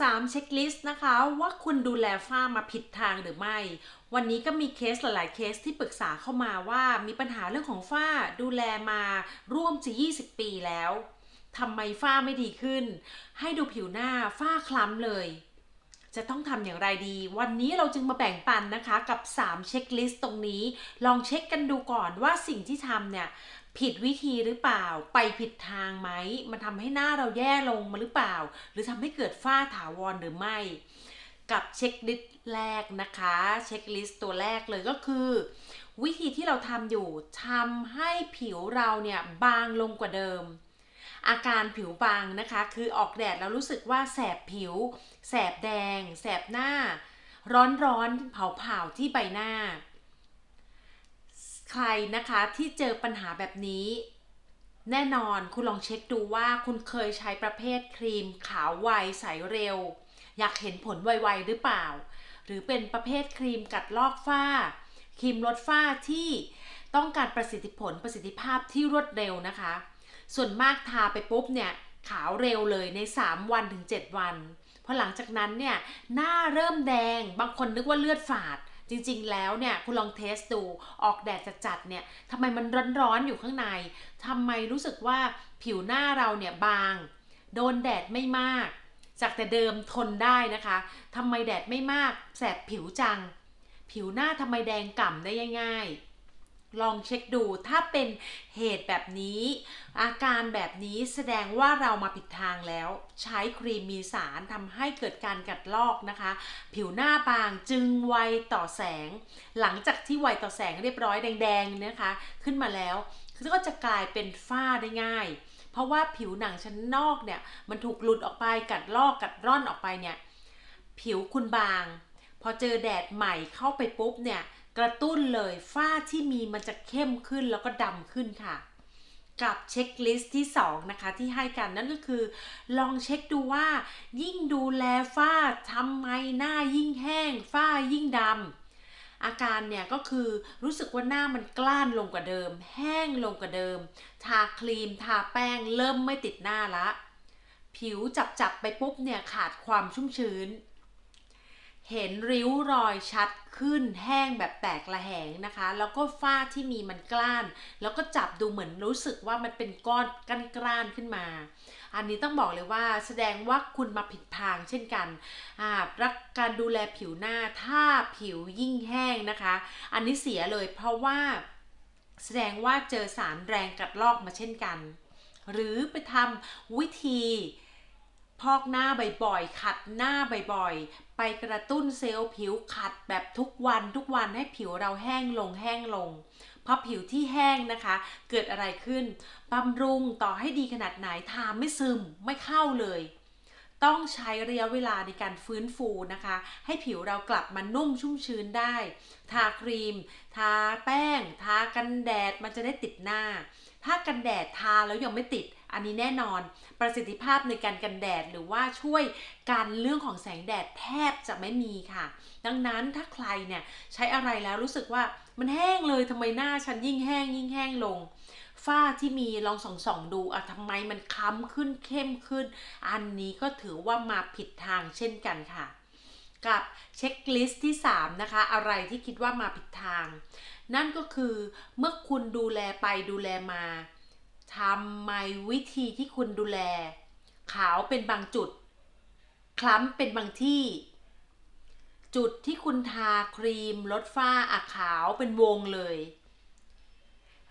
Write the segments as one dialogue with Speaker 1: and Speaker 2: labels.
Speaker 1: 3 เช็คลิสต์นะคะ ว่าคุณดูแลฝ้ามาผิดทางหรือไม่ วันนี้ก็มีเคสหลาย ๆ เคสที่ปรึกษาเข้ามาว่ามีปัญหาเรื่องของฝ้าดูแลมาร่วมจะ 20 ปีแล้วทำไมฝ้าไม่ดีขึ้น ให้ดูผิวหน้าฝ้าคล้ำเลย จะต้องทำอย่างไรดี วันนี้เราจึงมาแบ่งปันนะคะกับ 3 เช็คลิสต์ตรงนี้ ลองเช็คกันดูก่อนว่าสิ่งที่ทำเนี่ยผิดวิธีหรือเปล่า ไปผิดทางไหม มันทำให้หน้าเราแย่ลงมาหรือเปล่า หรือทำให้เกิดฝ้าถาวรหรือไม่ กับเช็คลิสต์แรกนะคะ เช็คลิสต์ตัวแรกเลยก็คือ วิธีที่เราทำอยู่ทำให้ผิวเราเนี่ยบางลงกว่าเดิม อาการผิวบางนะคะ คือออกแดดแล้วรู้สึกว่าแสบผิว แสบแดง แสบหน้า ร้อนร้อนเผาเผาๆที่ใบหน้า ใครนะคะที่เจอปัญหาแบบนี้ แน่นอนคุณลองเช็คดูว่าคุณเคยใช้ประเภทครีมขาวไวใสเร็ว อยากเห็นผลไวๆหรือเปล่า หรือเป็นประเภทครีมกัดลอกฝ้า ครีมลดฝ้าที่ต้องการประสิทธิผลประสิทธิภาพที่รวดเร็วนะคะ ส่วนมากทาไปปุ๊บเนี่ยขาวเร็วเลยใน 3 วันถึง 7 วันพอหลังจากนั้นเนี่ยหน้าเริ่มแดงบางคนนึกว่าเลือดฝาด จริงๆ แล้วเนี่ยคุณลองเทสดูออกแดดจัดๆเนี่ยทำไมมันร้อนๆอยู่ข้างในทำไมรู้สึกว่าผิวหน้าเราเนี่ยบาง โดนแดดไม่มาก จากแต่เดิมทนได้นะคะทำไมแดดไม่มาก แสบผิวจัง ผิวหน้าทำไมแดงก่ำได้ง่ายๆ ลองเช็คดูถ้าเป็นเหตุแบบนี้ อาการแบบนี้แสดงว่าเรามาผิดทางแล้ว ใช้ครีมมีสารทำให้เกิดการกัดลอกนะคะ ผิวหน้าบางจึงไวต่อแสง หลังจากที่ไวต่อแสงเรียบร้อยแดงๆนะคะ ขึ้นมาแล้วก็จะกลายเป็นฝ้าได้ง่าย เพราะว่าผิวหนังชั้นนอกเนี่ยมันถูกหลุดออกไปกัดลอกกัดร่อนออกไปเนี่ยผิวคุณบาง พอเจอแดดใหม่เข้าไปปุ๊บเนี่ย กระตุ้นเลยฝ้าที่มีมันจะเข้มขึ้นแล้วก็ดำขึ้นค่ะ กับเช็คลิสต์ที่ 2 นะคะ ที่ให้กันนั่นก็คือ ลองเช็คดูว่า ยิ่งดูแลฝ้าทำไมหน้ายิ่งแห้ง ฝ้ายิ่งดำอาการเนี่ยก็คือรู้สึกว่าหน้ามันกล้านลงกว่าเดิม แห้งลงกว่าเดิม ทาครีม ทาแป้ง เริ่มไม่ติดหน้าละ ผิวจับๆไปปุ๊บเนี่ยขาดความชุ่มชื้น เห็นริ้วรอยชัดขึ้นแห้งแบบแตกระแหงนะคะ แล้วก็ฝ้าที่มีมันกล้าน แล้วก็จับดูเหมือนรู้สึกว่ามันเป็นก้อนกันกล้านขึ้นมา อันนี้ต้องบอกเลยว่าแสดงว่าคุณมาผิดทางเช่นกันอ่ารักการดูแลผิวหน้าถ้าผิวยิ่งแห้งนะคะ อันนี้เสียเลยเพราะว่าแสดงว่าเจอสารแรงกัดลอกมาเช่นกัน หรือไปทำวิธี พอกหน้าบ่อยๆ ขัดหน้าบ่อยๆ ไปกระตุ้นเซลล์ผิวขัดแบบทุกวันทุกวันให้ผิวเราแห้งลงแห้งลง เพราะผิวที่แห้งนะคะ เกิดอะไรขึ้น บำรุงต่อให้ดีขนาดไหนทาไม่ซึมไม่เข้าเลย ต้องใช้ระยะเวลาในการฟื้นฟูนะคะ ให้ผิวเรากลับมานุ่มชุ่มชื้นได้ ทาครีม ทาแป้ง ทากันแดดมันจะได้ติดหน้า ถ้ากันแดดทาแล้วยังไม่ติด อันนี้แน่นอนประสิทธิภาพในการกันแดดหรือว่าช่วยกันเรื่องของแสงแดดแทบจะไม่มีค่ะ ดังนั้นถ้าใครเนี่ยใช้อะไรแล้วรู้สึกว่ามันแห้งเลยทำไมหน้าฉันยิ่งแห้งยิ่งแห้งลงฝ้าที่มีลองส่องส่องๆดูอะทำไมมันค้ำขึ้นเข้มขึ้น อันนี้ก็ถือว่ามาผิดทางเช่นกันค่ะ กับเช็คลิสต์ที่ 3 นะคะ อะไรที่คิดว่ามาผิดทาง นั่นก็คือเมื่อคุณดูแลไปดูแลมา ทำไมวิธีที่คุณดูแล ขาวเป็นบางจุด คล้ำเป็นบางที่ จุดที่คุณทาครีมลดฝ้าอะขาวเป็นวงเลย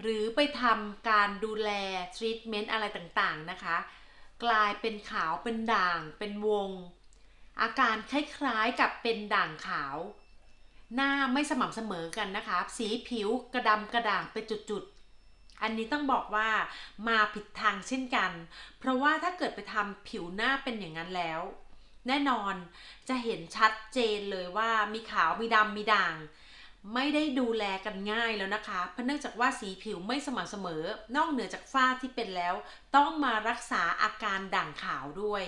Speaker 1: หรือไปทำการดูแลทรีทเมนต์อะไรต่างๆนะคะ กลายเป็นขาวเป็นด่างเป็นวง อาการคล้ายๆกับเป็นด่างขาว หน้าไม่สม่ำเสมอกันนะคะ สีผิวกระดำกระด่างเป็นจุดๆ อันนี้ต้องบอกว่ามาผิดทางเช่นกัน เพราะว่าถ้าเกิดไปทำผิวหน้าเป็นอย่างนั้นแล้ว แน่นอนจะเห็นชัดเจนเลยว่ามีขาวมีดำมีด่าง ไม่ได้ดูแลกันง่ายแล้วนะคะ เพราะเนื่องจากว่าสีผิวไม่สม่ำเสมอ นอกเหนือจากฝ้าที่เป็นแล้ว ต้องมารักษาอาการด่างขาวด้วย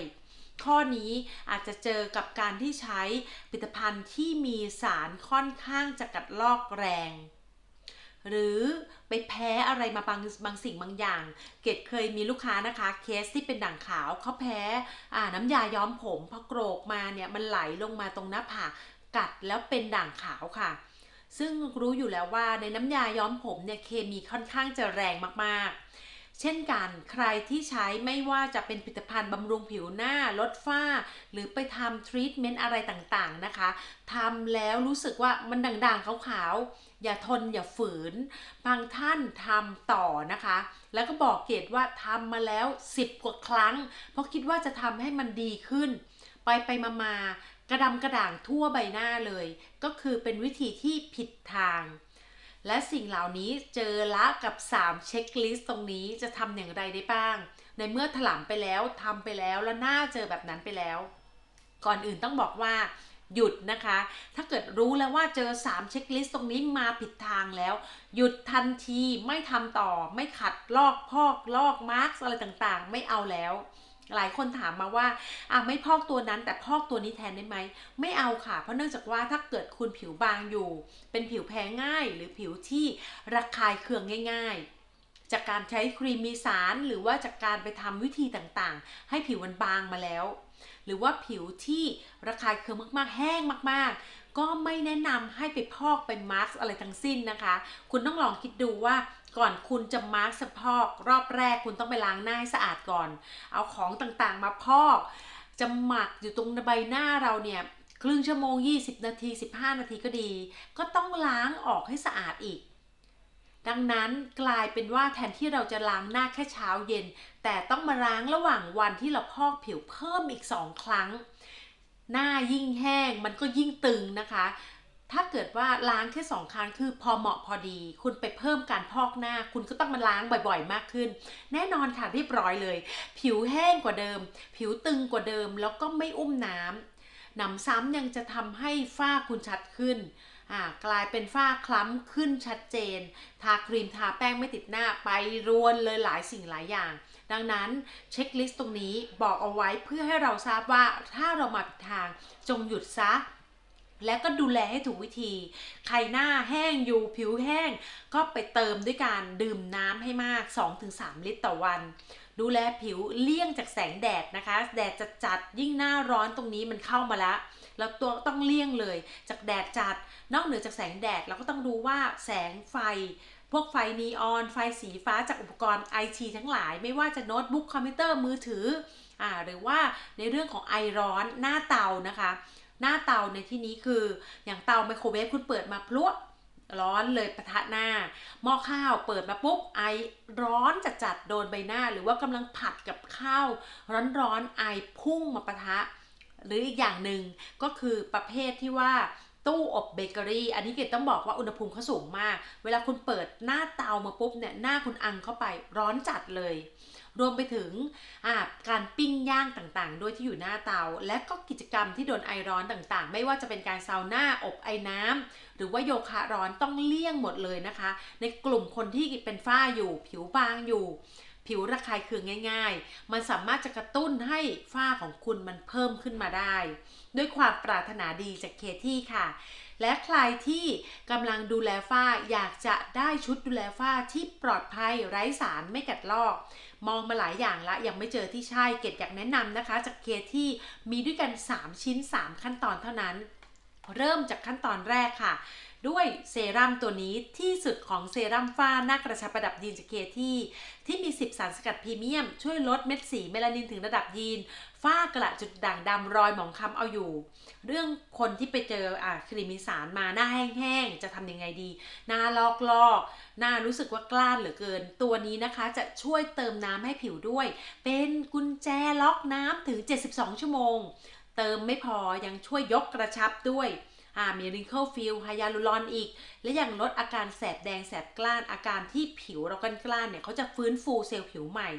Speaker 1: ข้อนี้อาจจะเจอกับการที่ใช้ผลิตภัณฑ์ที่มีสารค่อนข้างจะกัดลอกแรง หรือไปแพ้อะไรมาบางบางสิ่งบางอย่าง เกดเคยมีลูกค้านะคะ เคสที่เป็นด่างขาวเขาแพ้อ่าน้ำยาย้อมผมพอโกรกมาเนี่ยมันไหลลงมาตรงหน้าผากกัดแล้วเป็นด่างขาวค่ะ ซึ่งรู้อยู่แล้วว่าในน้ำยาย้อมผมเนี่ยเคมีค่อนข้างจะแรงมากๆ เช่นกันใครที่ใช้ไม่ว่าจะเป็นผลิตภัณฑ์บำรุงผิวหน้าลดฝ้า หรือไปทำทรีทเมนต์อะไรต่างๆนะคะทำแล้วรู้สึกว่ามันด่างๆขาวๆ อย่าทนอย่าฝืน บางท่านทำต่อนะคะ แล้วก็บอกเกดว่าทำมาแล้ว 10 กว่าครั้ง เพราะคิดว่าจะทำให้มันดีขึ้น ไปไปมามากระดำกระด่างทั่วใบหน้าเลย ก็คือเป็นวิธีที่ผิดทาง และสิ่งเหล่านี้เจอละกับ 3 เช็คลิสต์ตรงนี้จะทำอย่างไรได้บ้าง ในเมื่อถลำไปแล้วทำไปแล้วแล้วน่าเจอแบบนั้นไปแล้ว ก่อนอื่นต้องบอกว่าหยุดนะคะ ถ้าเกิดรู้แล้วว่าเจอ 3 เช็คลิสต์ตรงนี้มาผิดทางแล้ว หยุดทันทีไม่ทำต่อ ไม่ขัดลอกพอกลอกมาร์กอะไรต่างๆ ไม่เอาแล้ว หลายคนถามมาว่าอะไม่พอกตัวนั้นแต่พอกตัวนี้แทนได้ไหม ไม่เอาค่ะ เพราะเนื่องจากว่าถ้าเกิดคุณผิวบางอยู่ เป็นผิวแพ้ง่าย หรือผิวที่ระคายเคืองง่าย ๆจากการใช้ครีมมีสารหรือว่าจากการไปทำวิธีต่างๆ ให้ผิวมันบางมาแล้ว หรือว่าผิวที่ระคายเคืองมากๆ แห้งมากๆ ก็ไม่แนะนำให้ไปพอกเป็นมาร์กอะไรทั้งสิ้นนะคะ คุณต้องลองคิดดูว่า ก่อนคุณจะมาร์กสะพอกรอบแรกคุณต้องไปล้างหน้าให้สะอาดก่อน เอาของต่างๆมาพอก จะหมักอยู่ตรงใบหน้าเราเนี่ยครึ่งชั่วโมง 20 นาที 15 นาทีก็ดี ก็ต้องล้างออกให้สะอาดอีก ดังนั้นกลายเป็นว่าแทนที่เราจะล้างหน้าแค่เช้าเย็น แต่ต้องมาล้างระหว่างวันที่เราพอกผิวเพิ่มอีก2ครั้ง หน้ายิ่งแห้งมันก็ยิ่งตึงนะคะ ถ้าเกิดว่าล้างแค่สองครั้งคือพอเหมาะพอดี คุณไปเพิ่มการพอกหน้า คุณก็ต้องมาล้างบ่อยๆ มากขึ้น แน่นอนค่ะเรียบร้อยเลย ผิวแห้งกว่าเดิม ผิวตึงกว่าเดิม แล้วก็ไม่อุ้มน้ำหนำซ้ำยังจะทำให้ฝ้าคุณชัดขึ้นกลายเป็นฝ้าคล้ำขึ้นชัดเจน ทาครีมทาแป้งไม่ติดหน้าไปรวนเลยหลายสิ่งหลายอย่าง ดังนั้นเช็คลิสต์ตรงนี้บอกเอาไว้เพื่อให้เราทราบว่าถ้าเรามาผิดทางจงหยุดซะ และก็ดูแลให้ถูกวิธี ใครหน้าแห้งอยู่ผิวแห้ง ก็ไปเติมด้วยการดื่มน้ำให้มาก 2-3 ลิตรต่อวัน ดูแลผิวเลี่ยงจากแสงแดดนะคะ แดดจะจัดยิ่งหน้าร้อนตรงนี้มันเข้ามาแล้วแล้วตัวต้องเลี่ยงเลย จากแดดจัด นอกเหนือจากแสงแดดเราก็ต้องดูว่าแสงไฟ พวกไฟนีออน ไฟสีฟ้าจากอุปกรณ์ไอทีทั้งหลาย ไม่ว่าจะโน้ตบุ๊กคอมพิวเตอร์มือถืออหรือว่าในเรื่องของไอร้อนหน้าเตานะคะ หน้าเตาในที่นี้คือ อย่างเตาไมโครเวฟคุณเปิดมาพลุร้อนเลยประทะหน้า หม้อข้าวเปิดมาปุ๊บไอร้อนจัดจัดๆโดนใบหน้า หรือว่ากำลังผัดกับข้าวร้อนๆไอพุ่งมาประทะ หรืออีกอย่างหนึ่งก็คือประเภทที่ว่าตู้อบเบเกอรี่ อันนี้เกดต้องบอกว่าอุณหภูมิเขาสูงมาก เวลาคุณเปิดหน้าเตามาปุ๊บเนี่ยหน้าคุณอังเข้าไปร้อนจัดเลย รวมไปถึงการปิ้งย่างต่างๆ ด้วยที่อยู่หน้าเตา และก็กิจกรรมที่โดนไอร้อนต่างๆ ไม่ว่าจะเป็นการซาวน่าอบไอน้ำหรือว่าโยคะร้อนต้องเลี่ยงหมดเลยนะคะ ในกลุ่มคนที่เป็นฝ้าอยู่ผิวบางอยู่ผิวระคายเคืองง่าย ๆ มันสามารถจะกระตุ้นให้ฝ้าของคุณมันเพิ่มขึ้นมาได้ ด้วยความปรารถนาดีจากเคที่ค่ะ และใครที่กำลังดูแลฝ้าอยากจะได้ชุดดูแลฝ้าที่ปลอดภัยไร้สารไม่กัดลอก มองมาหลายอย่างละยังไม่เจอที่ใช่เกดอยากแนะนำนะคะ จากเคที่มีด้วยกัน 3 ชิ้น 3 ขั้นตอนเท่านั้น เริ่มจากขั้นตอนแรกค่ะด้วยเซรั่มตัวนี้ที่สุดของเซรั่มฝ้าหน้ากระชับระดับยีนจากเคที่ที่มี 10 สารสกัดพรีเมียม ช่วยลดเม็ดสีเมลานินถึงระดับยีน ฝ้ากระจุดด่างดำรอยหมองคล้ำเอาอยู่ เรื่องคนที่ไปเจออ่าครีมมีสารมาหน้าแห้งๆจะทำยังไงดี หน้าลอกลอกหน้ารู้สึกว่ากล้านเหลือเกิน ตัวนี้นะคะจะช่วยเติมน้ำให้ผิวด้วย เป็นกุญแจล็อกน้ำถึง 72 ชั่วโมง เติมไม่พอยังช่วยยกกระชับด้วยอ่ามี wrinkle fill ไฮยาลูรอนอีก และยังลดอาการแสบแดงแสบกล้านอาการที่ผิวเรากันกล้านเนี่ยเขาจะฟื้นฟูเซลล์ผิวใหม่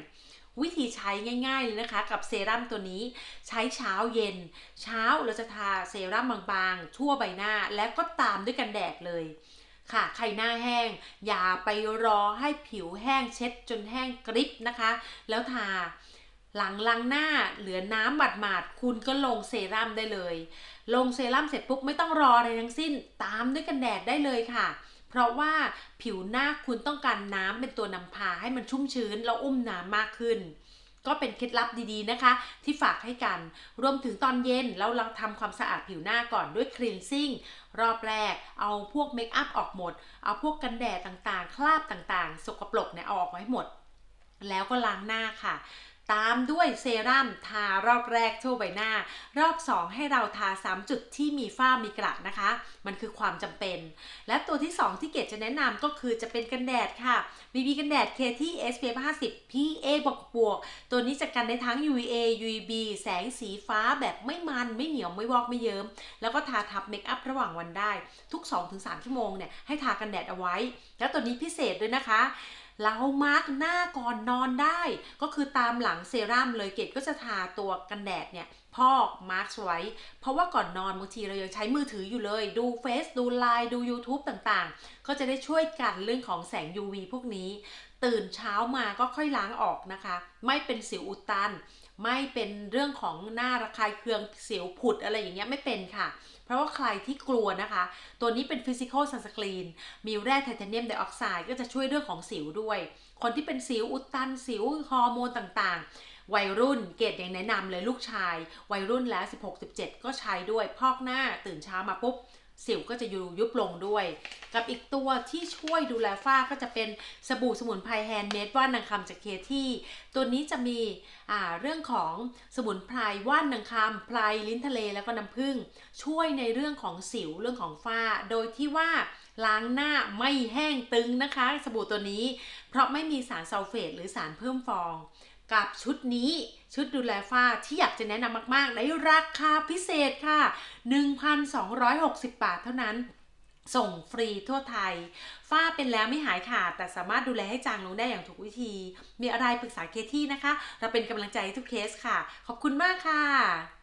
Speaker 1: วิธีใช้ง่ายๆเลยนะคะ กับเซรั่มตัวนี้ใช้เช้าเย็น เช้าเราจะทาเซรั่มบางๆ ทั่วใบหน้าแล้วก็ตามด้วยกันแดดเลยค่ะใครหน้าแห้ง อย่าไปรอให้ผิวแห้งเช็ดจนแห้งกริบนะคะ แล้วทาหลังล้างหน้าเหลือน้ำหมาดๆคุณก็ลงเซรั่มได้เลย ลงเซรั่มเสร็จปุ๊บไม่ต้องรออะไรทั้งสิ้น ตามด้วยกันแดดได้เลยค่ะ เพราะว่าผิวหน้าคุณต้องการน้ำเป็นตัวนำพาให้มันชุ่มชื้นแล้วอุ้มน้ำมากขึ้น ก็เป็นเคล็ดลับดีๆนะคะ ที่ฝากให้กัน รวมถึงตอนเย็นแล้วเราทำความสะอาดผิวหน้าก่อนด้วยคลีนซิ่งรอบแรกเอาพวกเมคอัพออกหมด เอาพวกกันแดดต่างๆ คราบต่างๆ สกปรกเนี่ยเอาออกไว้ให้หมด แล้วก็ล้างหน้าค่ะ ตามด้วยเซรั่มทารอบแรกทั่วใบหน้า รอบ 2 ให้เราทา 3 จุดที่มีฝ้ามีกระนะคะ มันคือความจำเป็น และตัวที่ 2 ที่เกดจะแนะนำก็คือจะเป็นกันแดดค่ะ BB กันแดด KT SPF 50 PA บวกบวก ตัวนี้จะกันได้ทั้ง UVA UVB แสงสีฟ้าแบบไม่มันไม่เหนียวไม่วอกไม่เยิ้มแล้วก็ทาทับเมคอัพระหว่างวันได้ ทุก 2-3 ชั่วโมงเนี่ยให้ทากันแดดเอาไว้ แล้วตัวนี้พิเศษด้วยนะคะเรามาร์กหน้าก่อนนอนได้ ก็คือตามหลังเซรั่มเลยเกดก็จะทาตัวกันแดดเนี่ยพอกมาร์กไว้ เพราะว่าก่อนนอนบางทีเรายังใช้มือถืออยู่เลย ดูเฟซดูไลน์ดู YouTube ต่างๆ ก็จะได้ช่วยกันเรื่องของแสง UV พวกนี้ ตื่นเช้ามาก็ค่อยล้างออกนะคะ ไม่เป็นสิวอุดตัน ไม่เป็นเรื่องของหน้าระคายเคืองสิวผุดอะไรอย่างเงี้ยไม่เป็นค่ะ เพราะว่าใครที่กลัวนะคะ ตัวนี้เป็นฟิสิกอลซันสกรีนมีแร่ไทเทเนียมไดออกไซด์ก็จะช่วยเรื่องของสิวด้วย คนที่เป็นสิวอุดตัน สิวฮอร์โมนต่างๆ วัยรุ่นเกรดยังแนะนำเลยลูกชาย วัยรุ่นแล้ว 16-17 ก็ใช้ด้วยพอกหน้าตื่นเช้ามาปุ๊บ สิวก็จะยุยุบลงด้วย กับอีกตัวที่ช่วยดูแลฝ้าก็จะเป็นสบู่สมุนไพรแฮนด์เมดว่านนางคำจากเคที่ ตัวนี้จะมีเรื่องของสมุนไพรว่านนางคำไพรลิ้นทะเลแล้วก็น้ำผึ้งช่วยในเรื่องของสิวเรื่องของฝ้า โดยที่ว่าล้างหน้าไม่แห้งตึงนะคะ สบู่ตัวนี้ เพราะไม่มีสารซัลเฟตหรือสารเพิ่มฟอง กับชุดนี้ชุดดูแลฝ้าที่อยากจะแนะนำมาก ๆ ในราคาพิเศษค่ะ 1,260 บาทเท่านั้น ส่งฟรีทั่วไทย ฝ้าเป็นแล้วไม่หายขาด แต่สามารถดูแลให้จางลงได้อย่างถูกวิธี มีอะไรปรึกษาเคที่นะคะ เราเป็นกำลังใจทุกเคสค่ะ ขอบคุณมากค่ะ